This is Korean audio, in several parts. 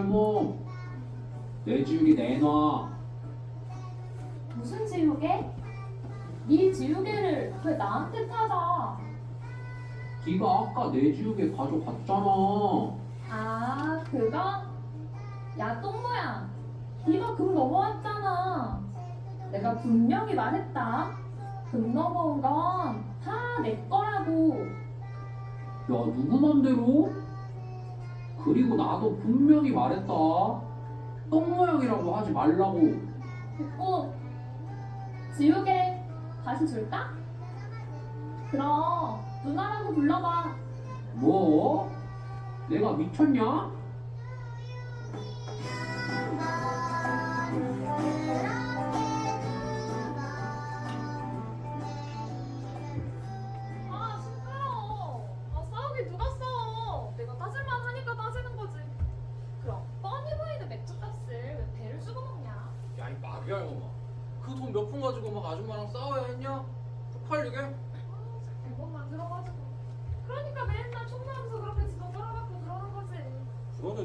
야 마귀 할멈 내 지우개 내놔 무슨 지우개? 네 지우개를 왜 나한테 찾아? 네가 아까 내 지우개 가져갔잖아 아, 그거? 야, 똥모야. 네가 금 넘어왔잖아. 내가 분명히 말했다. 금 넘어온 건 다 내 거라고. 야 누구 맘대로? 그리고 나도 분명히 말했다 똥 모양이라고 하지 말라고 됐고, 지우개 다시 줄까? 그럼 누나라고 불러봐. 뭐? 내가 미쳤냐?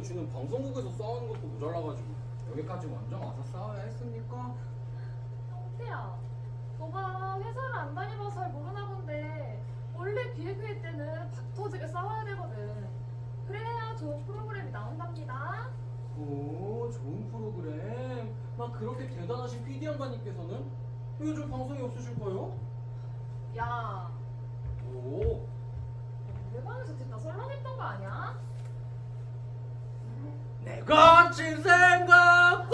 쥐는 방송국에서 싸우는 것도 모자라가지고 여기까지 완전 와서 싸워야 했습니까? 형태야, 너가 회사를 안 다녀봐서 잘 모르나 본데 원래 기획회의 때는 박 터지게 싸워야 되거든. 그래야 좋은 프로그램이 나온답니다. 오 좋은 프로그램 막 그렇게 대단하신 PD 양반님께서는 왜 요즘 방송이 없으실까요? 야, 오내 방에서 듣다 설렁했던 거 아니야? 내가 친 생각과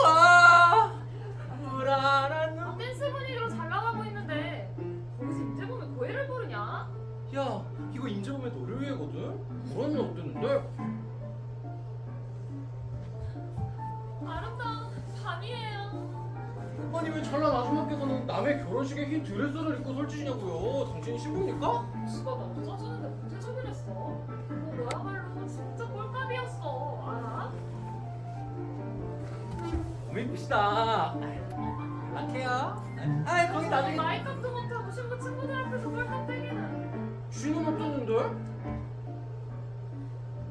불안한 아, 눈 댄스 분위기로 잘 나가고 있는데 거기서 보면 고해를 부르냐? 야 이거 인제범의 노래회거든? 일 어땠는데? 아름다운 밤이에요. 아니 왜 잘난 아줌마께서는 남의 결혼식에 흰 드레스를 입고 설치시냐고요 당신이 신부입니까? 지가 나도 짜주는데 나중에 마이크도 못하고 신부 친구들 앞에서 꼴값 때리는. 쥐는 없었는데?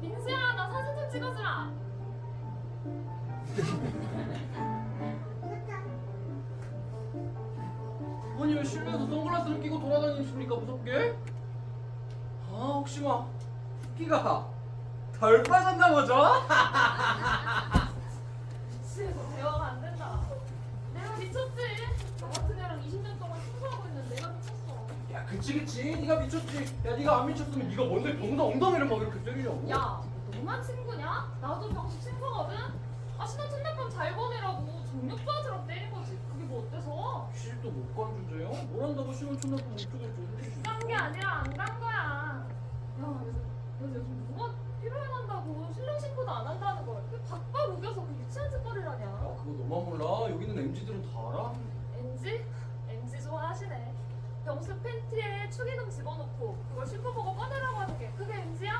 민수야 나 사진 좀 찍어주라. 아니 왜 실내에서 선글라스를 끼고 돌아다니십니까 무섭게? 아 혹시 막 붓기가 덜 빠졌나 보죠? 미치겠어 대화가 안 된다. 내가 미쳤지. 너 같은 애랑 20년 동안 친구하고 있는데 내가 미쳤어. 야 그치 그치 네가 미쳤지 야 네가 안 미쳤으면 네가 뭔데 병사 엉덩이를 막 이렇게 때리냐고 야, 너 너만 친구냐? 나도 병수 친구거든? 아, 신혼 첫날밤 잘 보내라고 정력도와처럼 때린 거지. 그게 뭐 어때서? 시집도 못 간 주제요? 뭘 한다고 신혼 첫날 못 주겠죠 간게 아니라 안 간 거야. 야, 그래서, 그래서 요즘 누가 필요해한다고 신랑 신고도 안 한다는 걸. 그 박박 우겨서 그 유치한 짓거리를 하냐? 야 그거 너만 몰라 여기는 MZ들은 다 알아? NG? NG 좋아하시네. 병수 팬티에 추기름 집어넣고 그걸 신고 보고 꺼내라고 하는 게 그게 NG야?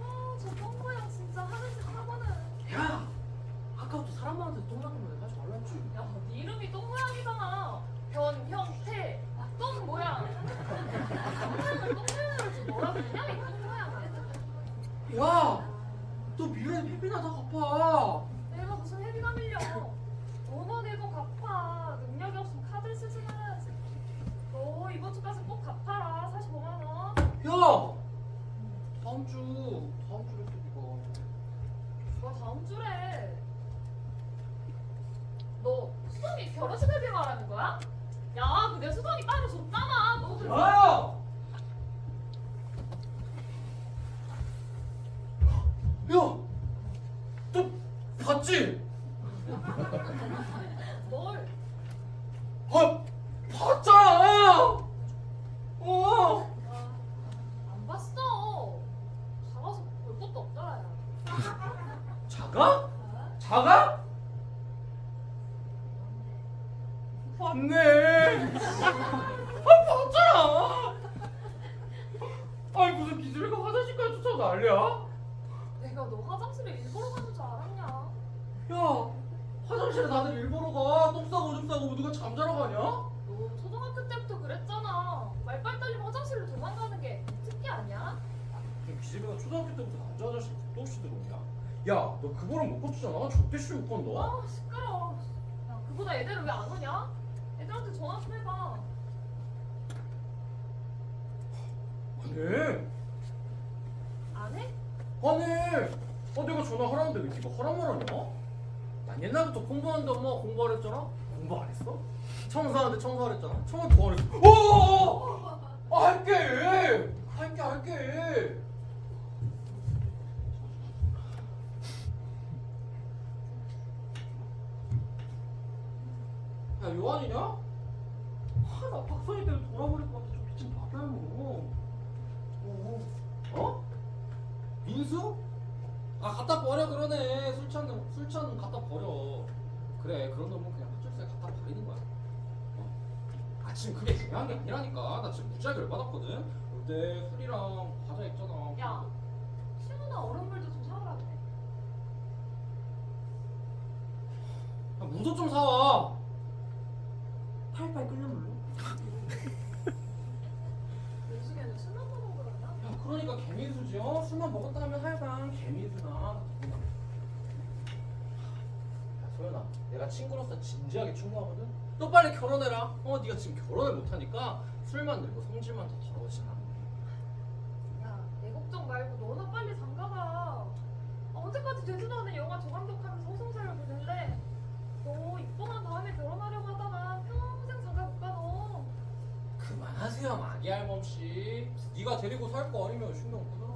아, 저 똥모양 진짜 하는 짓 하고는. 야 아까부터 사람한테 똥 닦는 거 하지 말랬지 야, 네 이름이 똥 모양이잖아. 변, 형태, 아, 똥 모양. 똥 모양을 똥 모양으로 지 뭐라 그러냐? 이 똥 모양을. 야! 너 미련이 피피나 다 갚아 내가 무슨 회비가 밀려. 원원 내고 갚아. 능력이 없으면 카드 쓰지 말 아야지. 너 이번 주까지 꼭 갚아라. 45만 원. 야! 다음 주 다음 주에 또 네가 누가 다음 주래. 너 수정이 결혼식 회비 말하는 거야? 야, 그내 수정이 따로 줬잖아. 너도 야! 야! 너 봤지? 뭘? 아! 봤잖아! 어! 아, 안 봤어. 작아서 볼 것도 없더라. 야. 작아? 작아? 봤네. 아 봤잖아. 아니 무슨 기술이가 화장실까지 쫓아가 난리야? 내가 너 화장실에 일부러 가는 줄 알았냐? 야 화장실에 다들 일보러 가. 똥 싸고 오줌 싸고 누가 잠자러 가냐? 너 초등학교 때부터 그랬잖아. 말빨 떨리면 화장실로 도망가는 게 특기 아니야? 무슨 기집애가 초등학교 때부터 남자 화장실 도 없이 들어오냐? 야, 너그 버릇 못 고치잖아. 절대 시험 못 건다. 아 시끄러워. 야 그보다 애들은 왜 안 오냐? 애들한테 전화 좀 해봐. 안 해. 안 해? 안 해. 아, 내가 전화하라는데 왜 네가 하란 말 하냐? 난 옛날부터 공부하는데 엄마가 공부하라 했잖아. 공부 안 했어? 청소하는데 청소하라 했잖아. 청소 도안 했어. 오! 아, 할게. 할게, 할게. 야, 요한이냐? 아, 나 박선이 때문에 돌아버릴 것 같아. 좀 미친 바다야, 뭐. 어? 어? 민수? 아 갖다 버려 그러네 술 취한 놈- 술 취한 놈 갖다 버려 그래 그런 놈은 그냥 화장실에 갖다 버리는 거야 어. 아 지금 그게 중요한 게 아니라니까 나 지금 무지하게 열받았거든 근데 술이랑 과자 있잖아 야 시원한 얼음물도 좀 사오라 그래. 야, 무도 좀 사와 팔팔 끓는 물로 요즘에는 술 먹는 거라나? 야 그러니까 개미수지 어? 술만 먹었다면 하여 야 소연아 내가 친구로서 진지하게 충고하거든? 너 빨리 결혼해라. 어 네가 지금 결혼을 못하니까 술만 늘고 성질만 더 더러워지나? 야 내 걱정 말고 너나 빨리 장가가. 아, 언제까지 않은 영화 저감독하면서 호성사를 보는데 너 입봉한 다음에 결혼하려고 하다가 평생 장가 못 가 너. 그만하세요 마기 할멈씨. 네가 데리고 살 거 아니면 신경 끄더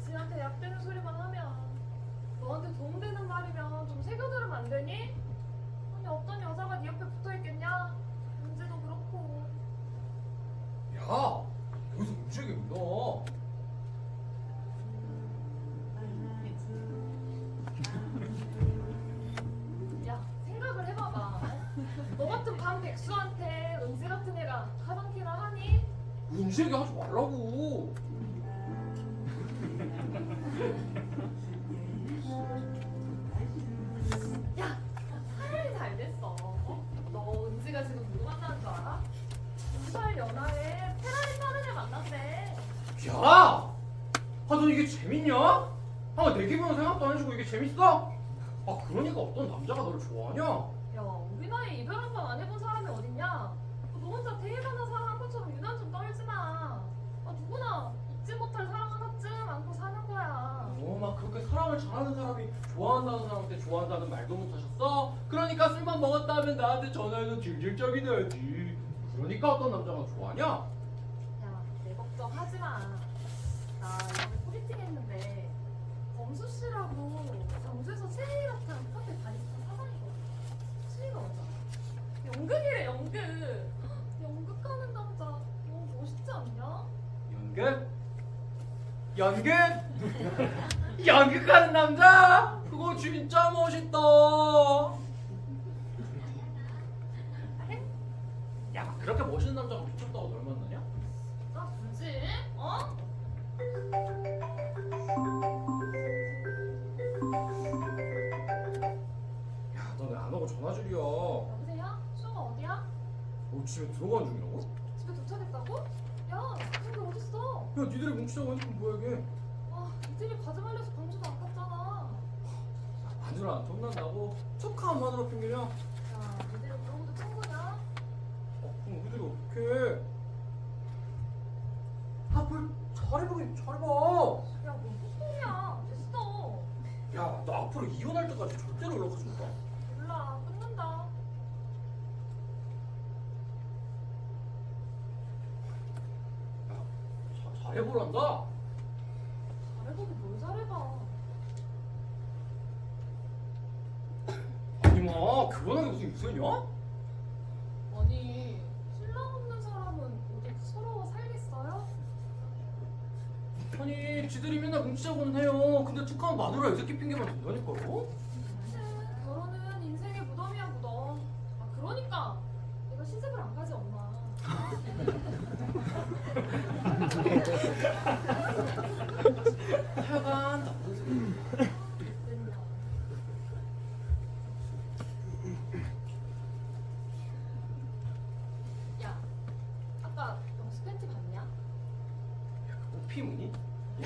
지한테 약 되는 소리만 하면 너한테 도움되는 말이면 좀 새겨들으면 안 되니? 아니 어떤 여자가 네 옆에 붙어있겠냐? 은지도 그렇고 야 여기서 움직여 너야 생각을 해봐봐 너 같은 반 백수한테 은지 같은 애가 가방키나 하니? 얘기 하지 말 좋아하냐? 야 우리 나이에 이별 한 번 안 해본 사람이 어딨냐? 너 혼자 대단한 사랑한 것처럼 유난 좀 떨지 마. 아, 누구나 잊지 못할 사랑 하나쯤 안고 사는 거야. 어, 막 그렇게 사랑을 잘하는 사람이 좋아한다는 사람한테 좋아한다는 말도 못하셨어? 그러니까 술만 먹었다면 나한테 전화해서 질질적이 내야지. 그러니까 어떤 남자가 좋아하냐? 야, 내 걱정하지 마. 나 이번에 소개팅 했는데 범수 씨라고 광주에서 세일학한 카페 바리스타 사장이거든. 수위가 얼마나? 연극이래 연극. 연극하는 남자 너무 멋있지 않냐? 연극? 연극? 연극하는 남자? 그거 진짜 멋있다. 야, 막 그렇게 멋있는 남자가 미쳤다고 들어가는 중이라고? 집에 도착했다고? 야, 근데 어딨어? 야, 니들이 뭉치자고 하니까 뭐야 이게? 아, 이들이 가지 말려서 광주도 안 갔잖아. 마누라 돈 난다고 척하면 마누라 핑계냐? 어, 야, 이들이 그런 것도 친구냐? 그럼 우리들이 어떡해? 아, 뭘 잘해보긴 잘해봐. 야, 뭔 소리야? 됐어. 야, 너 앞으로 이혼할 때까지 절대로 연락하지 마. 몰라, 끊는다. 자, 잘 해보란다. 잘해보긴 뭘 잘해봐. 아니 마, 결혼하기 무슨 유선이야? 아니, 신랑 없는 사람은 어디 서러워 살겠어요? 아니, 지들이 맨날 뭉치자고는 해요. 근데 툭하면 마누라 이 새끼 핑계만 된다니까요? 사실 결혼은 인생의 무덤이야, 무덤. 아, 그러니까 내가 시집을 안 가지, 엄마. 하여간 나쁜 소리. 맨날.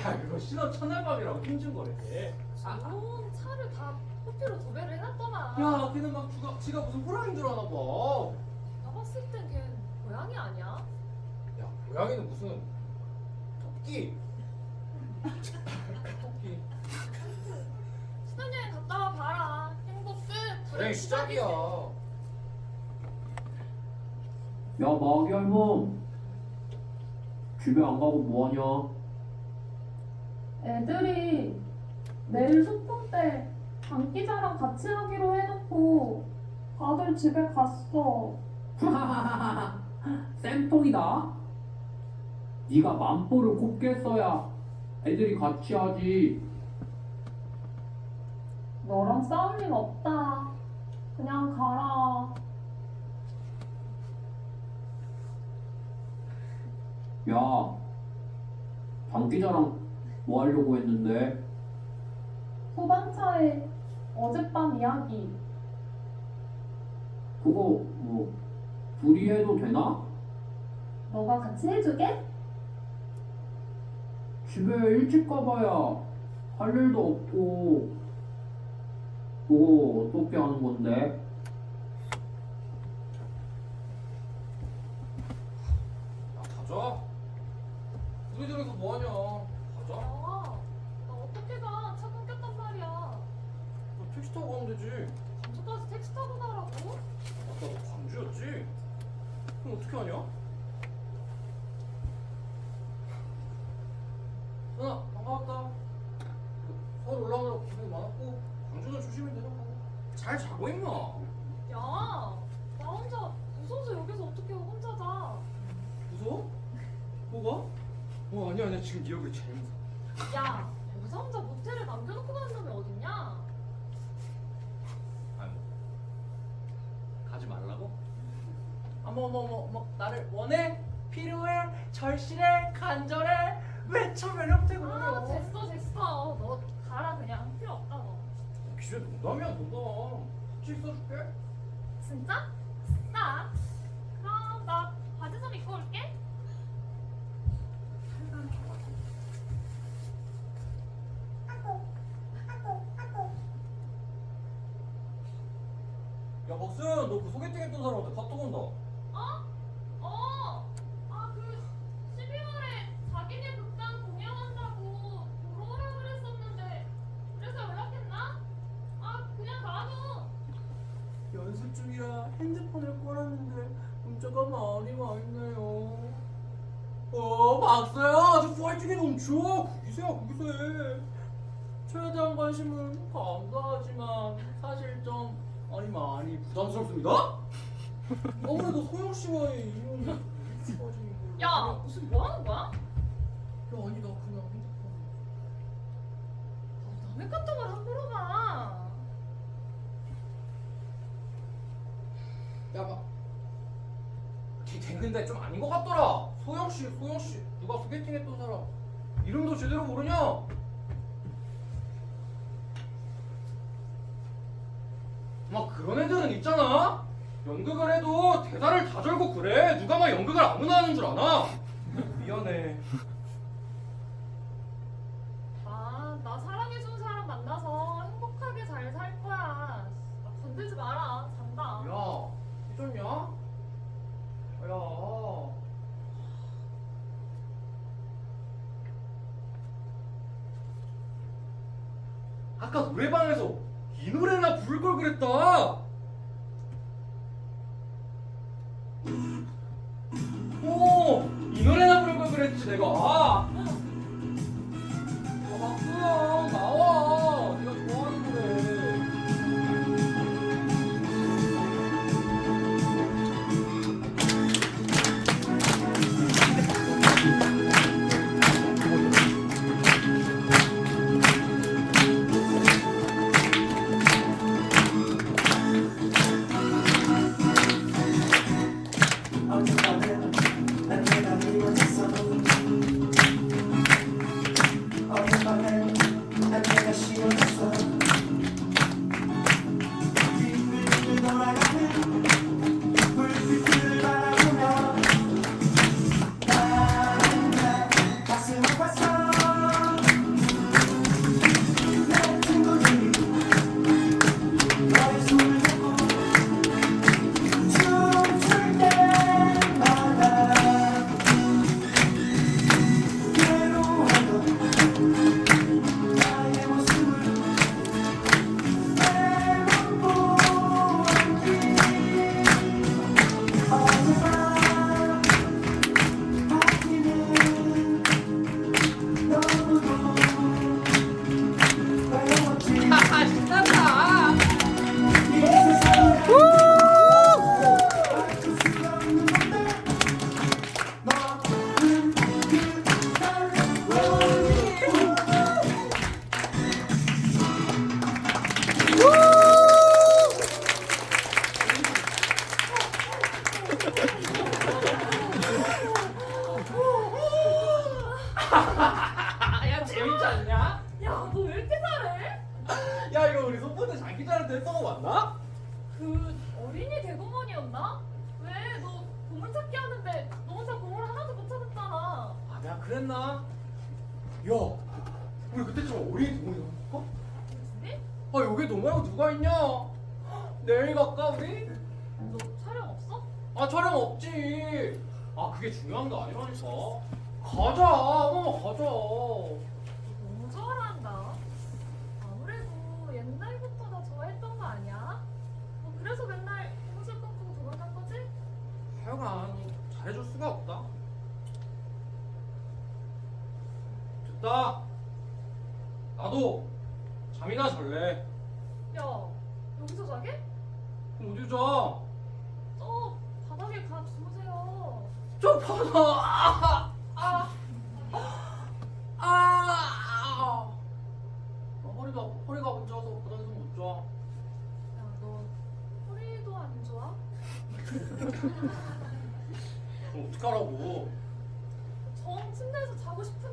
야? 야, 그? 야 그거 신혼 첫날밤이라고 힘준 거래 좋은 차를 다 호피로 도배를 해놨더만. 야 걔는 막 주가, 지가 무슨 호랑인 줄 아나 봐야 내가 봤을 땐 걔는 고양이 아니야? 고양이는 무슨 토끼 토끼 신혼여행 갔다 와 봐라. 행복 끝. 그래 시작이야 야 마기 할멈 집에 안 가고 뭐하냐? 애들이 내일 소풍 때 장기자랑 같이 하기로 해놓고 다들 집에 갔어. 쌤통이다. 네가 만보를 곱게 써야 애들이 같이 하지. 너랑 싸울 일 없다. 그냥 가라. 야, 장기자랑 뭐 하려고 했는데? 소방차에 어젯밤 이야기. 그거 뭐 둘이 해도 되나? 너가 같이 해주게? 집에 일찍 가봐야 할 일도 없고 그거 어떻게 하는 건데? 야 가자 우리 들에서 뭐하냐 가자 택시 타고 가면 되지 광주까지 택시 타고 가라고? 아까 너 광주였지? 그럼 어떻게 하냐? 누나 반가웠다 그, 서울 올라오느라 고생 많았고 광주는 조심히 내려가고 잘 자고 임마 야, 나 혼자 무서워서 여기서 어떻게 혼자 자? 무서워? 뭐가? 어 아니야 아니야 지금 네 얼굴이 제일 무서워 야, 여기서 혼자 모텔에 남겨놓고 가는 놈이 어딨냐? 아니 뭐 가지 말라고? 어머 어머 어머 어머 나를 원해? 필요해? 절실해? 간절해? 왜 처매력되고 아, 됐어, 됐어. 너 가라 그냥 필요 없다 너. 기재 농담이야 농담 같이 있어줄게 진짜? 싸. 그럼 나 바지 좀 입고 올게. 야 박수현 너 그 소개팅 했던 사람한테 카톡 온다 어? 어. 아, 그 12월에 자기네 극단 공연한다고 보러 오라 그랬었는데 그래서 연락했나? 아, 그냥 가줘. 연습 중이라 핸드폰을 꺼놨는데 문자가 많이 와 있네요 어 박수현 아주 파이팅이 넘쳐 거기서야 거기서 저에 대한 관심은 감사하지만 사실 좀 아니 많이 부담스럽습니다. 아무래도 소영 씨와의 인연이 깊어지는 걸로 야, 무슨 뭐 하는 거야? 야 아니 나 그냥 핸드폰. 아, 남의 카톡을 함부로 봐. 야막 됐는데 좀 아닌 것 같더라. 소영 씨 소영 씨. 누가 소개팅 했던 사람 이름도 제대로 모르냐? 막 그런 애들은 있잖아. 연극을 해도 대사를 다 절고 그래. 누가 막 연극을 아무나 하는 줄 아나? 미안해 내가 아, Thank you. 여기 너 말고 누가 있냐? 내일 갈까 우리? 너 촬영 없어? 아 촬영 없지. 아 그게 중요한 거 아니라니까. 가자, 엄마 가자. 어, 어떡하라고. 전 침대에서 자고 싶은데.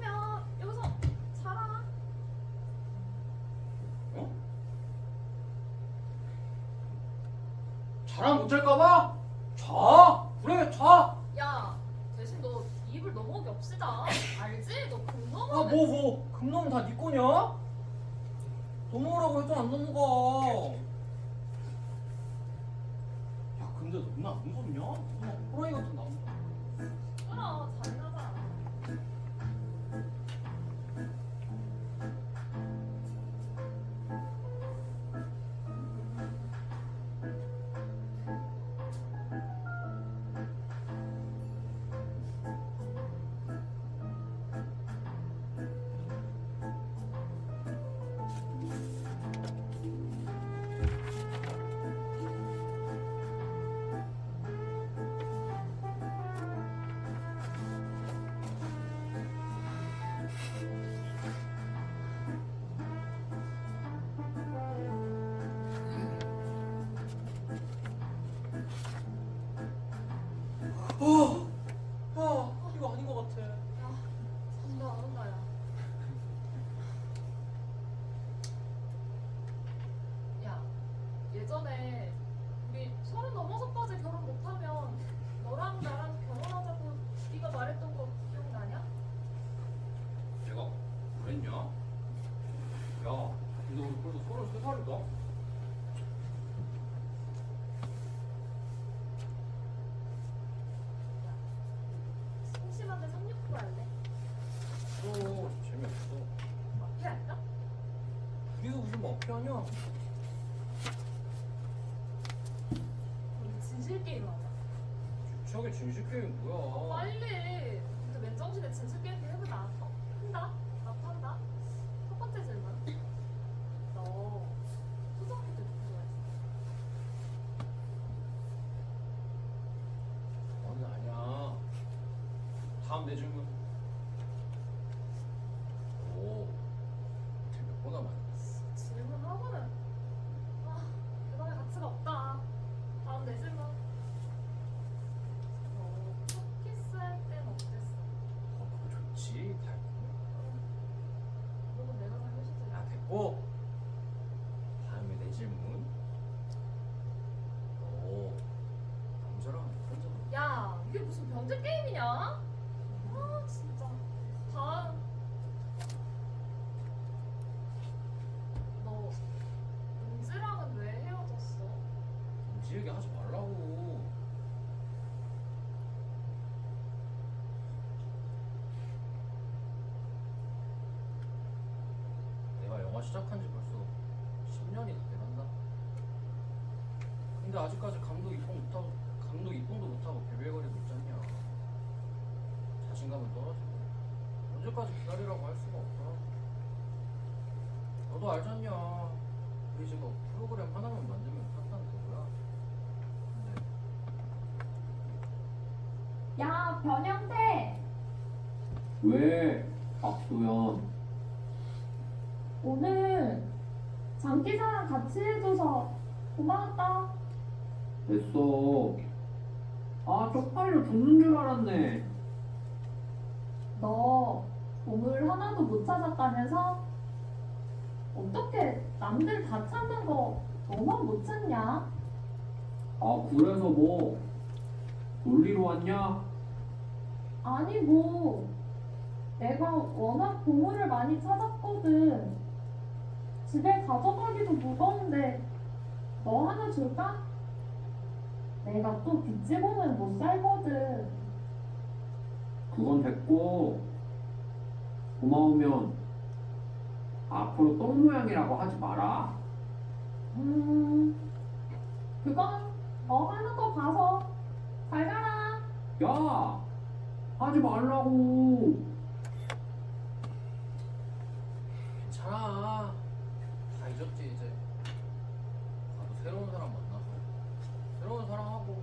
면역. 우리 진실 게임 하자. 저게 진실 게임 뭐야? 빨리. 근데 맨정신에 진실 게임 해보자. 어, 한다? 나도 한다? 첫 번째 질문. 너 이게 무슨 변태 게임이냐? 아 진짜 다음 변형태! 왜? 박소연. 오늘 장기사랑 같이 해줘서 고마웠다. 됐어. 아, 쪽팔려 죽는 줄 알았네. 너 보물 하나도 못 찾았다면서? 어떻게 남들 다 찾는 거 너만 못 찾냐? 아, 그래서 뭐, 놀리러 왔냐? 아니 뭐 내가 워낙 보물을 많이 찾았거든. 집에 가져가기도 무거운데 너 하나 줄까? 내가 또 빚지고는 못 살거든. 그건 됐고 고마우면 앞으로 똥 모양이라고 하지 마라. 음, 그건 너 하는 거 봐서 잘 가라. 야 하지 말라고. 괜찮아. 다 잊었지 이제. 나도 새로운 사람 만나서 새로운 사람 하고